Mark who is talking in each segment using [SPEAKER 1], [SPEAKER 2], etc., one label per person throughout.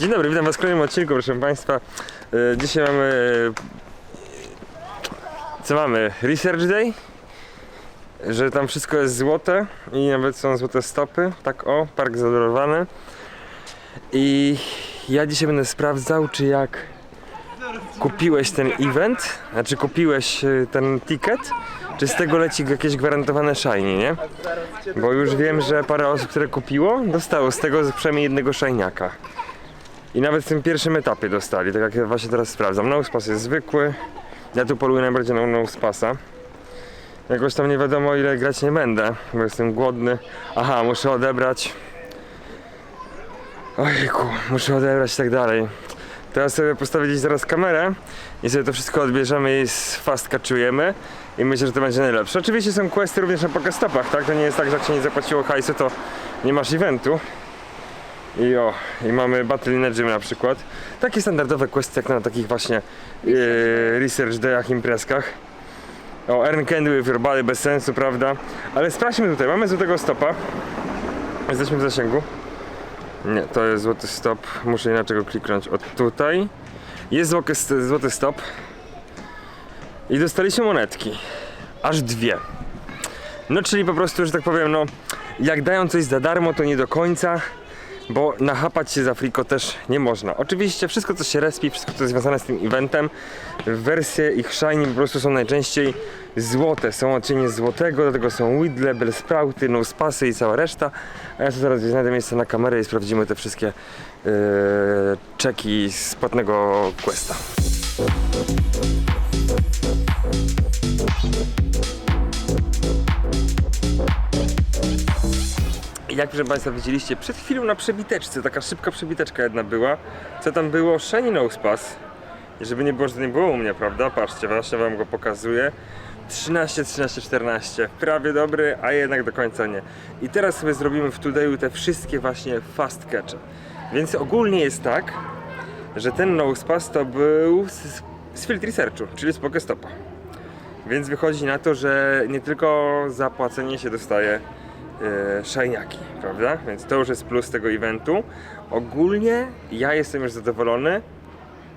[SPEAKER 1] Dzień dobry, witam Was w kolejnym odcinku, proszę Państwa. E, Dzisiaj mamy... Co mamy? Research Day? Że tam wszystko jest złote i nawet są złote stopy. Tak o, park zadorowany. I ja dzisiaj będę sprawdzał, czy jak kupiłeś ten event, znaczy kupiłeś e, ten ticket, czy z tego leci jakieś gwarantowane shiny, nie? Bo już wiem, że parę osób, które kupiło, dostało z tego przynajmniej jednego shiniaka. I nawet w tym pierwszym etapie dostali, tak jak ja właśnie teraz sprawdzam. Nospas jest zwykły. Ja tu poluję najbardziej na Nospasa. Jakoś tam nie wiadomo ile grać nie będę, bo jestem głodny. Aha, muszę odebrać. Ojku, muszę odebrać i tak dalej. Teraz sobie postawię gdzieś zaraz kamerę i sobie to wszystko odbierzemy i z fast catchujemy. I myślę, że to będzie najlepsze. Oczywiście są questy również na pokestopach, tak? To nie jest tak, że jak się nie zapłaciło hajsu, to nie masz eventu. I o, i mamy Battle Gym na przykład. Takie standardowe questy jak na takich właśnie yy, research dayach, imprezkach. O, earn candy with your body, bez sensu, prawda? Ale sprawdźmy tutaj, mamy złotego stopa. Jesteśmy w zasięgu. Nie, to jest złoty stop. Muszę inaczej go kliknąć od tutaj. Jest złoty, złoty stop. I dostaliśmy monetki. Aż dwie. No czyli po prostu, że tak powiem, no jak dają coś za darmo, to nie do końca bo nachapać się za friko też nie można. Oczywiście wszystko co się respi, wszystko co jest związane z tym eventem, wersje ich shiny po prostu są najczęściej złote, są odcienie złotego, do tego są Widle, Bellsprouty, Nospasy i cała reszta. A ja sobie zaraz znajdę miejsce na kamerę i sprawdzimy te wszystkie yy, czeki z płatnego questa. Jak proszę Państwa widzieliście przed chwilą na przebiteczce, taka szybka przebiteczka jedna była. Co tam było? Shiny Nose Pass. Żeby nie było, że to nie było u mnie, prawda? Patrzcie, właśnie Wam go pokazuję. 13, 13, 14. Prawie dobry, a jednak do końca nie. I teraz sobie zrobimy w Todayu te wszystkie właśnie fast catche. Więc ogólnie jest tak, że ten Nose Pass to był z, z Field Researchu, czyli z Pokestopa. Więc wychodzi na to, że nie tylko za płacenie się dostaje szajniaki, prawda? Więc to już jest plus tego eventu. Ogólnie ja jestem już zadowolony.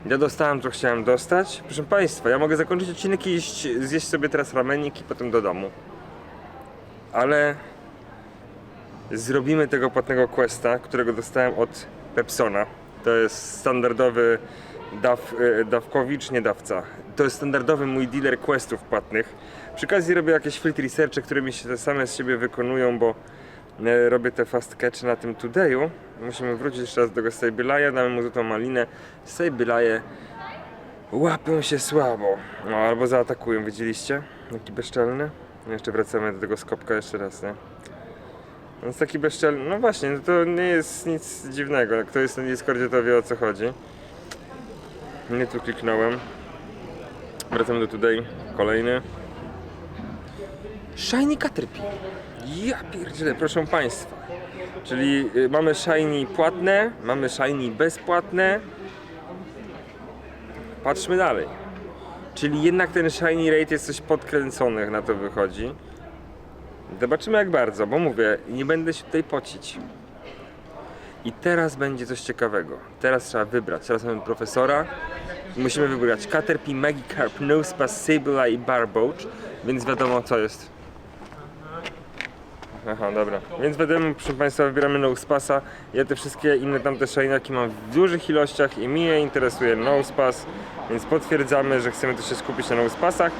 [SPEAKER 1] Ja dostałem co chciałem dostać. Proszę Państwa, ja mogę zakończyć odcinek i iść, zjeść sobie teraz ramenik i potem do domu. Ale zrobimy tego płatnego questa, którego dostałem od Pepsona. To jest standardowy daw, e, dawkowicz, nie dawca. To jest standardowy mój dealer questów płatnych. Przy okazji robię jakieś field researche, które mi się te same z siebie wykonują, bo e, robię te fast catch na tym todayu. Musimy wrócić jeszcze raz do tego Sableye, damy mu złotą malinę. Sableye łapią się słabo. No, albo zaatakują, widzieliście? Jaki bezczelny. Jeszcze wracamy do tego skopka jeszcze raz, nie? On jest taki bezczelny. No właśnie, no to nie jest nic dziwnego. Kto jest na Discordzie, to wie o co chodzi. Nie tu kliknąłem. Wracamy do tutaj. Kolejny. Shiny Caterpie. Ja pierdzielę, proszę Państwa. Czyli y, mamy Shiny płatne, mamy Shiny bezpłatne. Patrzmy dalej. Czyli jednak ten Shiny Rate jest coś podkręcony, na to wychodzi. Zobaczymy jak bardzo, bo mówię, nie będę się tutaj pocić. I teraz będzie coś ciekawego. Teraz trzeba wybrać. Teraz mamy profesora. Musimy wybrać Caterpie, Magikarp, Nosepass, Sableye i Barboach. Więc wiadomo co jest. Aha, dobra. Więc wiadomo, proszę Państwa, wybieramy Nosepassa. Ja te wszystkie inne tamte szajnaki mam w dużych ilościach i mnie interesuje Nosepass. Więc potwierdzamy, że chcemy też się skupić na Nosepassach.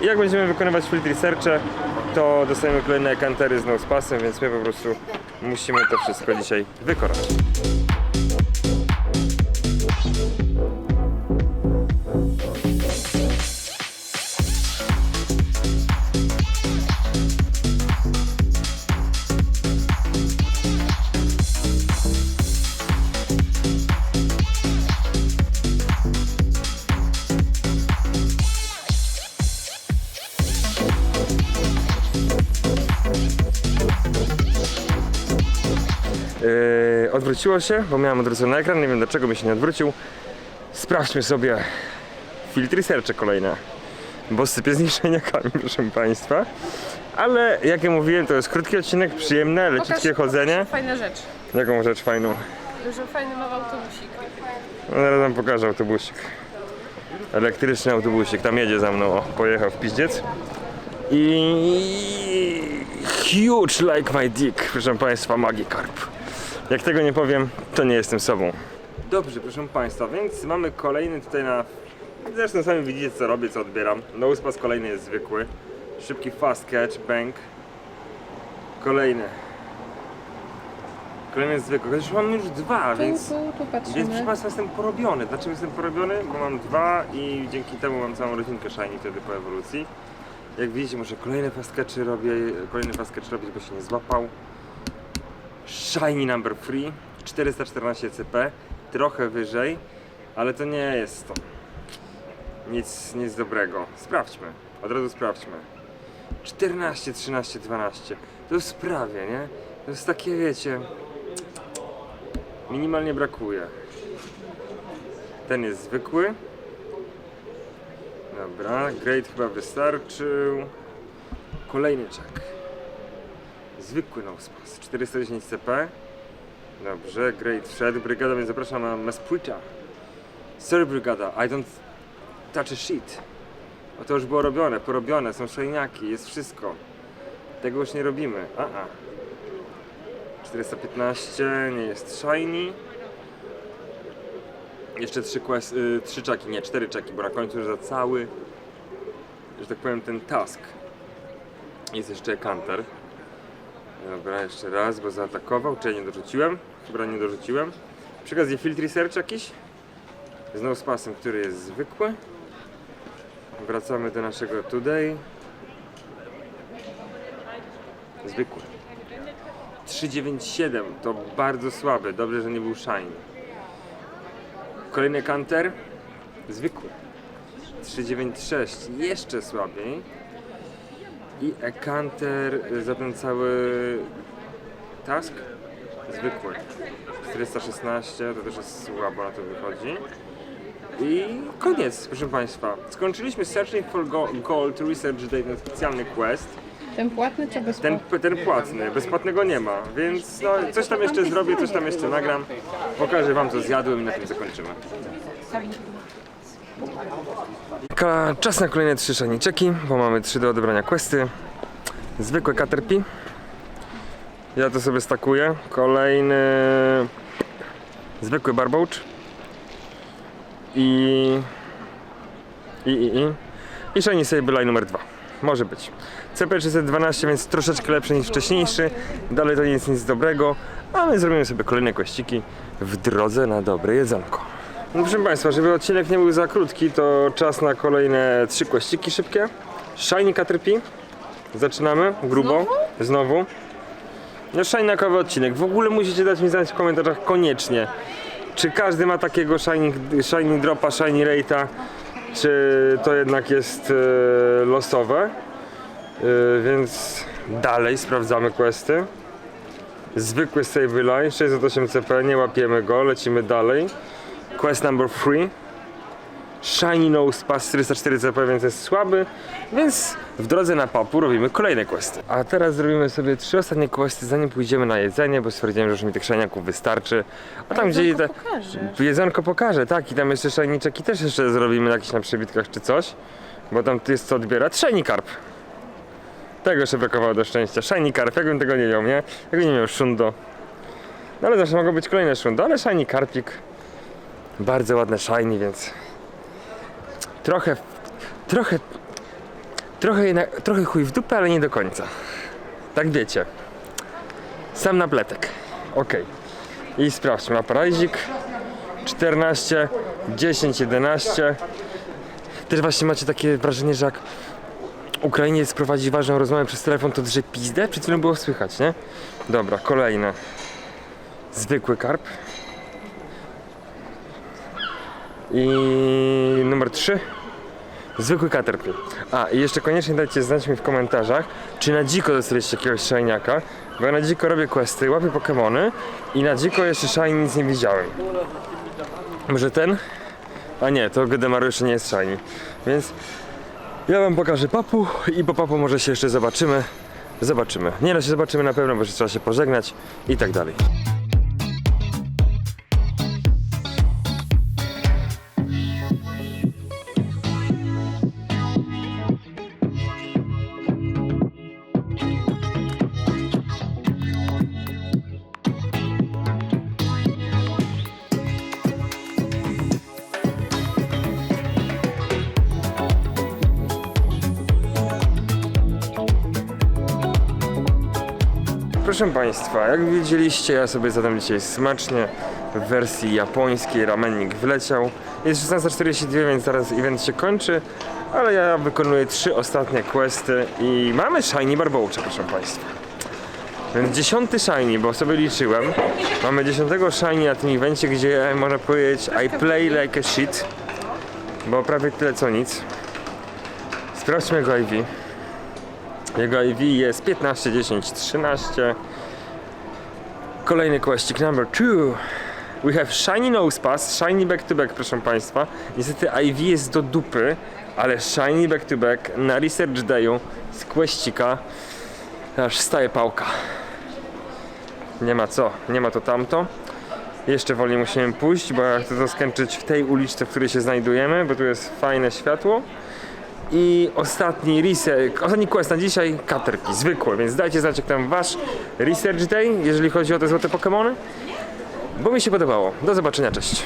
[SPEAKER 1] I jak będziemy wykonywać field researche, to dostajemy kolejne kantery z Nosepassem, więc my po prostu musimy to wszystko dzisiaj wykonać. Yy, odwróciło się, bo miałem odwrócony ekran, nie wiem dlaczego mi się nie odwrócił. Sprawdźmy sobie filtry researche kolejne, bo sypię zniszczeniakami, proszę Państwa. Ale jak ja mówiłem, to jest krótki odcinek, przyjemne, leciutkie chodzenie.
[SPEAKER 2] Fajna rzecz.
[SPEAKER 1] Jaką rzecz fajną?
[SPEAKER 2] że fajny ma autobusik.
[SPEAKER 1] No, zaraz wam pokażę autobusik. Elektryczny autobusik, tam jedzie za mną, o, pojechał w piździec. I huge like my dick, proszę Państwa, Magikarp. Jak tego nie powiem, to nie jestem sobą. Dobrze, proszę Państwa, więc mamy kolejny tutaj na... Zresztą sami widzicie co robię, co odbieram. No uspas kolejny jest zwykły. Szybki fast catch, bank. Kolejny. Kolejny jest zwykły, chociaż mam już dwa,
[SPEAKER 2] Tu,
[SPEAKER 1] więc...
[SPEAKER 2] tu, tu
[SPEAKER 1] Więc proszę. Państwa jestem porobiony. Dlaczego jestem porobiony? Bo mam dwa i dzięki temu mam całą rodzinkę Shiny wtedy po ewolucji. Jak widzicie, może kolejne fast catchy robię, kolejny fast catch robić, bo się nie złapał. Shiny number 3, 414 CP, trochę wyżej, ale to nie jest to. Nic, nic dobrego. Sprawdźmy, od razu sprawdźmy. 14, 13, 12. To już prawie, nie? To jest takie, wiecie, Minimalnie brakuje. Ten jest zwykły. Dobra, great chyba wystarczył. Kolejny check. Zwykły nospas, 410 CP. Dobrze, great wszedł. Brygada, więc zapraszam na Mesprita. Sorry brygada, I don't touch a shit. O to już było robione, porobione, są szajniaki, jest wszystko. Tego już nie robimy. A, a. 415 nie jest shiny. Jeszcze trzy, quest, y, trzy czaki, nie, cztery czaki, bo na końcu już za cały, że tak powiem, ten task. Jest jeszcze kanter. Dobra, jeszcze raz, bo zaatakował. Czy ja nie dorzuciłem? Chyba nie dorzuciłem. Przy okazji research jakiś. Znowu z pasem, który jest zwykły. Wracamy do naszego today. Zwykły. 397 to bardzo słaby. Dobrze, że nie był shiny. Kolejny kanter. Zwykły. 396 jeszcze słabiej. I e-kanter za ten cały task. Zwykły. 416 to też jest słabo na to wychodzi. I koniec, proszę Państwa. Skończyliśmy Searching for Go- Gold Research Day, ten specjalny quest.
[SPEAKER 2] Ten płatny czy bezpłatny?
[SPEAKER 1] Ten, ten płatny, bezpłatnego nie ma, więc no, coś tam jeszcze zrobię, coś tam jeszcze nagram. Pokażę wam co zjadłem i na tym zakończymy. Czas na kolejne trzy szaniczeki, bo mamy trzy do odebrania questy. Zwykłe Caterpie. Ja to sobie stakuję. Kolejny zwykły Barbouch. I i i i i Shiny Sableye numer 2. Może być. CP312, więc troszeczkę lepszy niż wcześniejszy. Dalej to nie jest nic dobrego, a my zrobimy sobie kolejne kościki w drodze na dobre jedzonko. No proszę Państwa, żeby odcinek nie był za krótki, to czas na kolejne trzy kościki szybkie. Shiny Caterpie. Zaczynamy grubo. Znowu. No shinakowy odcinek. W ogóle musicie dać mi znać w komentarzach koniecznie. Czy każdy ma takiego shiny, shiny dropa, shiny rate'a, czy to jednak jest e, losowe. E, więc dalej sprawdzamy questy. Zwykły Sableye, 608 CP, nie łapiemy go, lecimy dalej. Quest number 3. Shiny Nose Pass 404 CP, więc jest słaby, więc w drodze na papu robimy kolejne questy. A teraz zrobimy sobie trzy ostatnie questy, zanim pójdziemy na jedzenie, bo stwierdziłem, że już mi tych szaniaków wystarczy. A tam gdzie
[SPEAKER 2] Jedzonko
[SPEAKER 1] te...
[SPEAKER 2] pokażesz.
[SPEAKER 1] Jedzonko pokażę, tak, i tam jeszcze szajniczeki też jeszcze zrobimy jakieś na przebitkach czy coś, bo tam jest co odbierać. Shiny Carp. Tego jeszcze brakowało do szczęścia. Shiny Carp, jakbym tego nie miał, nie? Jakbym nie miał Shundo. No ale zawsze mogą być kolejne Shundo, ale Shiny Carpik. Bardzo ładne Shiny, więc... Trochę... Trochę... Trochę, jednak, trochę chuj w dupę, ale nie do końca. Tak wiecie. Sam na pletek. Okej. I sprawdźmy. Aparajzik. 14, 10, 11. Też właśnie macie takie wrażenie, że jak Ukrainiec prowadzi ważną rozmowę przez telefon, to drze pizdę? Przed chwilą było słychać, nie? Dobra, kolejne. Zwykły karp. I numer 3. Zwykły caterpie. A, i jeszcze koniecznie dajcie znać mi w komentarzach, czy na dziko dostaliście jakiegoś shiniaka, bo ja na dziko robię questy, łapię pokemony i na dziko jeszcze shiny nic nie widziałem. Może ten? A nie, to Gedemaru jeszcze nie jest shiny. Więc ja wam pokażę papu i po papu może się jeszcze zobaczymy. Zobaczymy. Nie no się zobaczymy na pewno, bo jeszcze trzeba się pożegnać i tak dalej. Proszę Państwa, jak widzieliście, ja sobie zadam dzisiaj smacznie w wersji japońskiej. Ramenik wleciał. Jest 16.42, więc zaraz event się kończy, ale ja wykonuję trzy ostatnie questy i mamy Shiny Barboucha, proszę Państwa. Więc dziesiąty Shiny, bo sobie liczyłem. Mamy dziesiątego Shiny na tym evencie, gdzie można powiedzieć I play like a shit, bo prawie tyle co nic. Sprawdźmy jego IV. Jego IV jest 15, 10, 13. Kolejny questik number 2. We have Shiny Nose Pass, Shiny Back to Back, proszę Państwa. Niestety IV jest do dupy, ale Shiny Back to Back na Research Dayu z questika aż staje pałka. Nie ma co, nie ma to tamto. Jeszcze wolniej musimy pójść, bo ja chcę to skończyć w tej uliczce, w której się znajdujemy, bo tu jest fajne światło. I ostatni research, ostatni quest na dzisiaj, katerki, zwykłe, więc dajcie znać jak tam wasz research day, jeżeli chodzi o te złote Pokémony. Bo mi się podobało. Do zobaczenia, cześć.